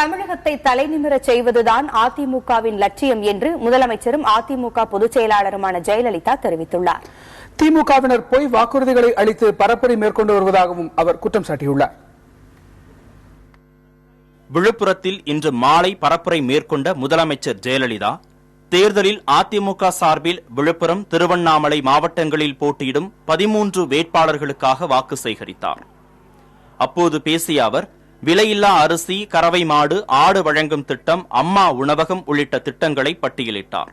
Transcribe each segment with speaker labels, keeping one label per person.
Speaker 1: தமிழகத்தை தலைநிமிரச் செய்வதுதான் அதிமுகவின் லட்சியம் என்று முதலமைச்சரும் அதிமுக பொதுச் செயலாளருமான ஜெயலலிதா தெரிவித்துள்ளார்.
Speaker 2: திமுகவினர் பொய் வாக்குறுதிகளை அளித்து பரப்புரை மேற்கொண்டு வருவதாகவும் அவர் குற்றம் சாட்டியுள்ளார்.
Speaker 3: விழுப்புரத்தில் இன்று மாலை பரப்புரை மேற்கொண்ட முதலமைச்சர் ஜெயலலிதா தேர்தலில் அதிமுக சார்பில் விழுப்புரம் திருவண்ணாமலை மாவட்டங்களில் போட்டியிடும் பதிமூன்று வேட்பாளர்களுக்காக வாக்கு சேகரித்தார். அப்போது பேசிய அவர் விலையில்லா அரிசி கறவை மாடு ஆடு வழங்கும் திட்டம் அம்மா உணவகம் உள்ளிட்ட திட்டங்களை பட்டியலிட்டார்.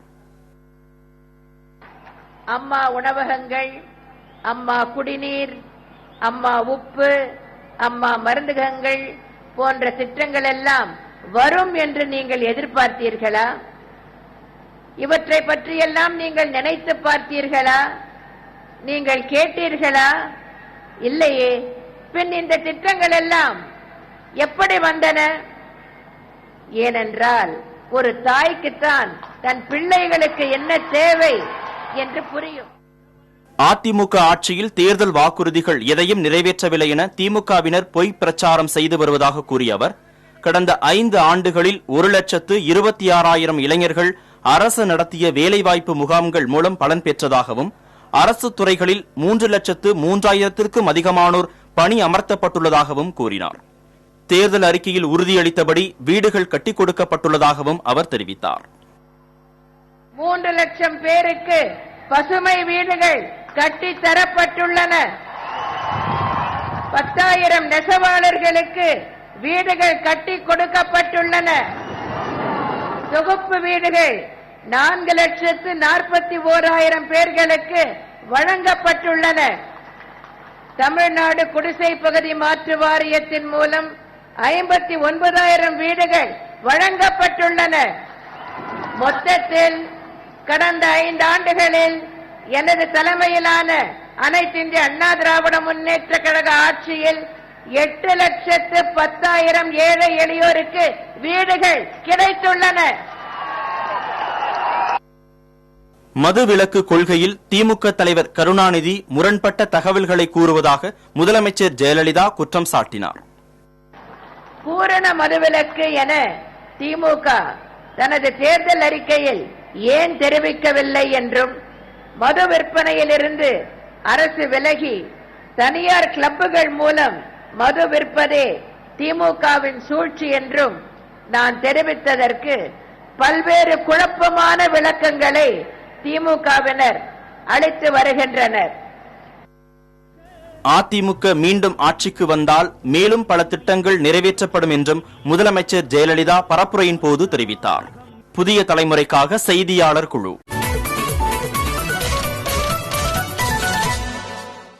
Speaker 4: அம்மா உணவகங்கள் அம்மா குடிநீர் அம்மா உப்பு அம்மா மருந்தகங்கள் போன்ற திட்டங்கள் எல்லாம் வரும் என்று நீங்கள் எதிர்பார்த்தீர்களா? இவற்றை பற்றியெல்லாம் நீங்கள் நினைத்து பார்த்தீர்களா? நீங்கள் கேட்டீர்களா? இல்லையே. பின் இந்த திட்டங்கள் எல்லாம் எப்படி வந்தன? ஏனென்றால் ஒரு தாய்க்குத்தான் தன் பிள்ளைகளுக்கு என்ன தேவை என்று புரியும்.
Speaker 3: அதிமுக ஆட்சியில் தேர்தல் வாக்குறுதிகள் எதையும் நிறைவேற்றவில்லை என திமுகவினர் பொய் பிரச்சாரம் செய்து வருவதாக கூறிய அவர் கடந்த ஐந்து ஆண்டுகளில் ஒரு லட்சத்து இருபத்தி ஆறாயிரம் இளைஞர்கள் அரசு நடத்திய வேலைவாய்ப்பு முகாம்கள் மூலம் பலன் பெற்றதாகவும் அரசு துறைகளில் மூன்று லட்சத்து மூன்றாயிரத்திற்கும் அதிகமானோர் பணி அமர்த்தப்பட்டுள்ளதாகவும் கூறினார். தேர்தல் அறிக்கையில் உறுதியளித்தபடி வீடுகள் கட்டிக் கொடுக்கப்பட்டுள்ளதாகவும் அவர் தெரிவித்தார்.
Speaker 4: மூன்று லட்சம் பேருக்கு பசுமை வீடுகள் கட்டி தரப்பட்டுள்ளன. பத்தாயிரம் நெசவாளர்களுக்கு வீடுகள் கட்டி கொடுக்கப்பட்டுள்ளன. தொகுப்பு வீடுகள் நான்கு லட்சத்து நாற்பத்தி ஓராயிரம் பேர்களுக்கு வழங்கப்பட்டுள்ளன. தமிழ்நாடு குடிசை பகுதி மாற்று வாரியத்தின் மூலம் ஐம்பத்தி ஒன்பதாயிரம் வீடுகள் வழங்கப்பட்டுள்ளன. மொத்தத்தில் கடந்த ஐந்து ஆண்டுகளில் எனது தலைமையிலான அனைத்து இந்திய அண்ணா திராவிட முன்னேற்ற கழக ஆட்சியில் எட்டு லட்சத்து பத்தாயிரம் ஏழை எளியோருக்கு வீடுகள் கிடைத்துள்ளன.
Speaker 3: மதுவிலக்கு கொள்கையில் திமுக தலைவர் கருணாநிதி முரண்பட்ட தகவல்களை கூறுவதாக முதலமைச்சர் ஜெயலலிதா குற்றம் சாட்டினார்.
Speaker 4: பூரண மதுவிலக்கு என திமுக தனது தேர்தல் அறிக்கையில் ஏன் தெரிவிக்கவில்லை என்றும் மது விற்பனையிலிருந்து அரசு விலகி தனியார் கிளப்புகள் மூலம் மது விற்பதே திமுகவின் சூழ்ச்சி என்றும் நான் தெரிவித்ததற்கு பல்வேறு குழப்பமான விளக்கங்களை திமுகவினர் அளித்து வருகின்றனர்.
Speaker 3: அதிமுக மீண்டும் ஆட்சிக்கு வந்தால் மேலும் பல திட்டங்கள் நிறைவேற்றப்படும் என்றும் முதலமைச்சர் ஜெயலலிதா பரப்புரையின் போது தெரிவித்தார். புதிய தலைமுறைக்காக செய்தியாளர் குழு.